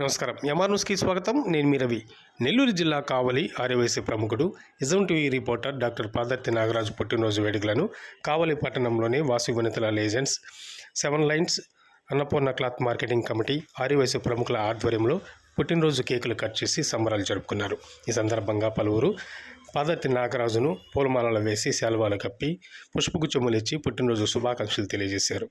నమస్కారం. యమార్ న్యూస్కి స్వాగతం. నేను మీ రవి. నెల్లూరు జిల్లా కావలి ఆర్యవైసీ ప్రముఖుడు ism TV reporter doctor Padarthi Nagaraju పుట్టినరోజు వేడుకలను కావలి పట్టణంలోని Vasu వనితల legends seven lines Annapurna cloth marketing committee Aryavysya ప్రముఖుల ఆధ్వర్యంలో పుట్టినరోజు కేకులు కట్ చేసి సంబరాలు జరుపుకున్నారు. ఈ సందర్భంగా పలువురు పాదర్తి నాగరాజును పూలమాలలు వేసి శాలువాలు కప్పి పుష్పగుచ్చములు ఇచ్చి పుట్టినరోజు శుభాకాంక్షలు తెలియజేశారు.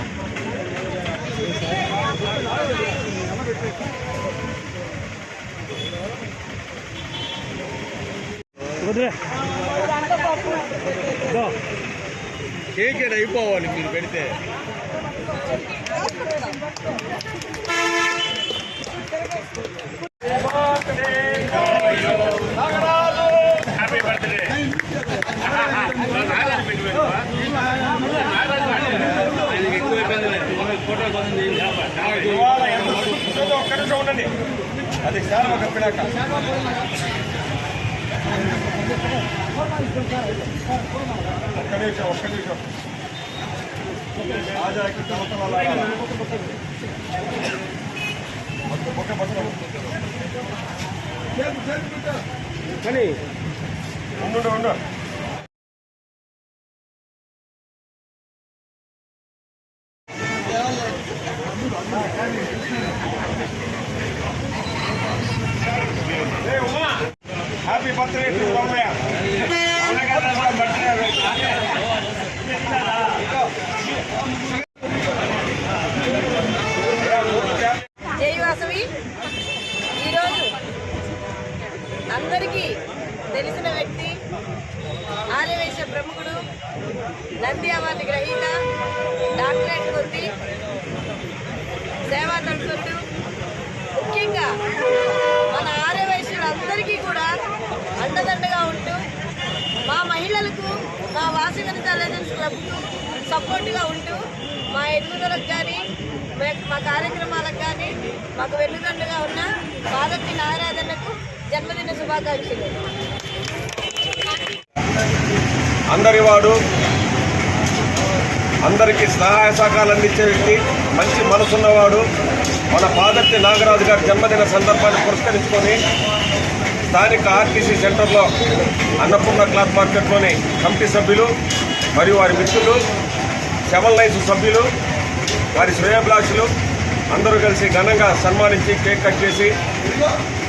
ఏడ అయిపోవాలి మీరు పెడితే. ఒక్క నిమిషం ఉండండి. అది సార్ ఒక పిల్లక ఒక్క నిమిషం ఒక్క నిమిషం ఆజాకి సంవత్సరాల ఒక్క పక్కన కానీ ఉండు ఉండు హ్యాపీ అందరికీ తెలిసిన వ్యక్తి ఆర్యవేశ ప్రముఖుడు నంది అవార్డు గ్రహీత డాక్టరేట్ పొంది సేవా తడుపుతూ ముఖ్యంగా మన ఆర్యవైశ్యులందరికీ కూడా అండదండగా ఉంటూ మా మహిళలకు మా వాసవినిత లెజెన్స్ క్లబ్కు సపోర్ట్గా ఉంటూ మా ఎదుగుదలకు కానీ మా కార్యక్రమాలకు కానీ మాకు వెన్నుదండుగా ఉన్న పాదర్తి నారాధనకు జన్మదిన శుభాకాంక్షలు. అందరి వాడు అందరికీ సహాయ సహకారాలు అందించే వ్యక్తి మంచి మనసున్నవాడు మన పాదర్తి నాగరాజు గారి జన్మదిన సందర్భాన్ని పురస్కరించుకొని స్థానిక ఆర్టీసీ సెంటర్లో అన్నపూర్ణ క్లాత్ మార్కెట్లోని కమిటీ సభ్యులు మరియు వారి మిత్రులు సెవెన్ లైన్స్ సభ్యులు వారి శ్రేయభిలాషులు అందరూ కలిసి ఘనంగా సన్మానించి కేక్ కట్ చేసి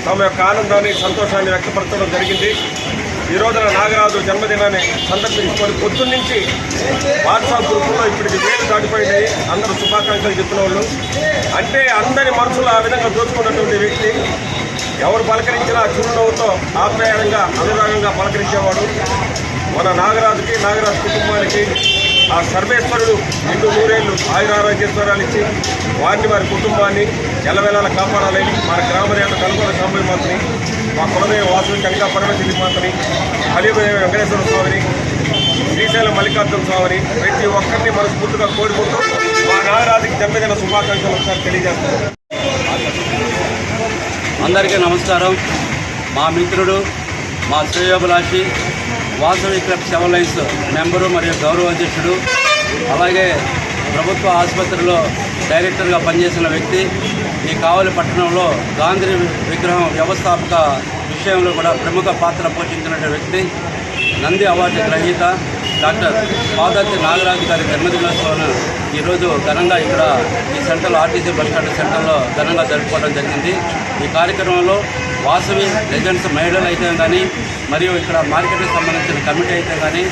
తమ యొక్క ఆనందాన్ని సంతోషాన్ని వ్యక్తపరచడం జరిగింది. ఈ రోజున నాగరాజు జన్మదినాన్ని సందర్శించుకొని పొద్దున్నుంచి వాట్సాప్ గ్రూపులో ఇప్పటికి వేలు దాటిపోయినాయి. అందరూ శుభాకాంక్షలు చెప్పిన వాళ్ళు అంటే అందరి మనసులు ఆ విధంగా దోచుకున్నటువంటి వ్యక్తి ఎవరు పలకరించినా చిరునవ్వుతో ఆప్యాయంగా అనురాగంగా పలకరించేవాడు. మన నాగరాజుకి నాగరాజు కుటుంబానికి ఆ సర్వేశ్వరుడు రెండు మూరేళ్ళు ఆయురారోగ్యేశ్వరాలు ఇచ్చి వారిని వారి కుటుంబాన్ని ఎల్లవేళలా కాపాడాలని మన గ్రామదేవత కనుగోలు స్వామి మాతని మా కులదేవ వాసులు కనకా పరమశిల్లి మాతని కలియుగదేవ వెంకటేశ్వర స్వామిని శ్రీశైలం మల్లికార్జున స్వామిని ప్రతి ఒక్కరిని మనస్ఫూర్తిగా కోరుకుంటూ మా నాగరాజుకి జన్మదిన శుభాకాంక్షలు ఒకసారి తెలియజేస్తున్నాం. అందరికీ నమస్కారం. మా మిత్రుడు మా శ్రేయోభిలాషి Vasavi club seven lines member మరియు గౌరవ అధ్యక్షుడు అలాగే ప్రభుత్వ ఆసుపత్రిలో డైరెక్టర్గా పనిచేసిన వ్యక్తి ఈ కావలి పట్టణంలో గాంధీ విగ్రహం వ్యవస్థాపక విషయంలో కూడా ప్రముఖ పాత్ర పోషించిన వ్యక్తి నంది అవార్డు గ్రహీత డాక్టర్ పాదాతి నాగరాజు గారి జన్మదినోత్సవాన్ని ఈరోజు ఘనంగా ఇక్కడ ఈ సెంటర్లో ఆర్టీసీ బస్టాండ్ సెంటర్లో ఘనంగా జరుపుకోవడం జరిగింది. ఈ కార్యక్రమంలో వాసవి లెజెండ్స్ మహిళలు అయితే కానీ మరియు ఇక్కడ మార్కెట్కి సంబంధించిన కమిటీ అయితే కానీ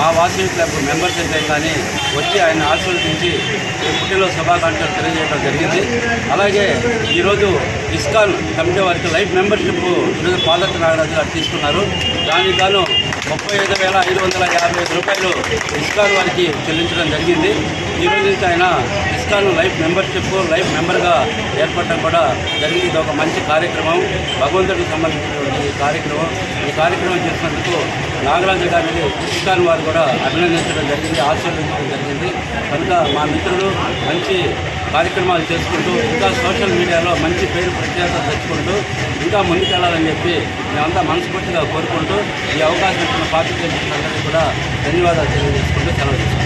మా వాసవి క్లబ్ మెంబర్స్ అయితే కానీ వచ్చి ఆయన ఆశీర్వదించి ఈ పుట్టిలో శుభాకాంక్షలు తెలియజేయడం జరిగింది. అలాగే ఈరోజు ఇస్కాన్ కమిటీ వారికి లైఫ్ మెంబర్షిప్ ఈరోజు పాదర్తి నాగరాజు గారు తీసుకున్నారు. దానికి గాను ముప్పై ఐదు వేల ఐదు వందల యాభై ఐదు రూపాయలు ఇస్కాన్ వారికి చెల్లించడం జరిగింది. ఈ రోజు నుంచి ఆయన ఇస్కాన్ లైఫ్ మెంబర్షిప్ లైఫ్ మెంబర్గా ఏర్పడటం కూడా జరిగింది. ఇది ఒక మంచి కార్యక్రమం. భగవంతుడికి సంబంధించినటువంటి కార్యక్రమం. ఈ కార్యక్రమం చేసినందుకు నాగరాజు గారిని ఇస్కాన్ వారు కూడా అభినందించడం జరిగింది ఆశీర్వదించడం జరిగింది. కనుక మా మిత్రులు మంచి కార్యక్రమాలు చేసుకుంటూ ఇంకా సోషల్ మీడియాలో మంచి పేరు ప్రఖ్యాత తెచ్చుకుంటూ ఇంకా ముందుకెళ్ళాలని చెప్పి మేమంతా మనస్ఫూర్తిగా కోరుకుంటూ ఈ అవకాశం ఇచ్చిన పార్టీ అందరికీ కూడా ధన్యవాదాలు తెలియజేసుకుంటూ సెలవు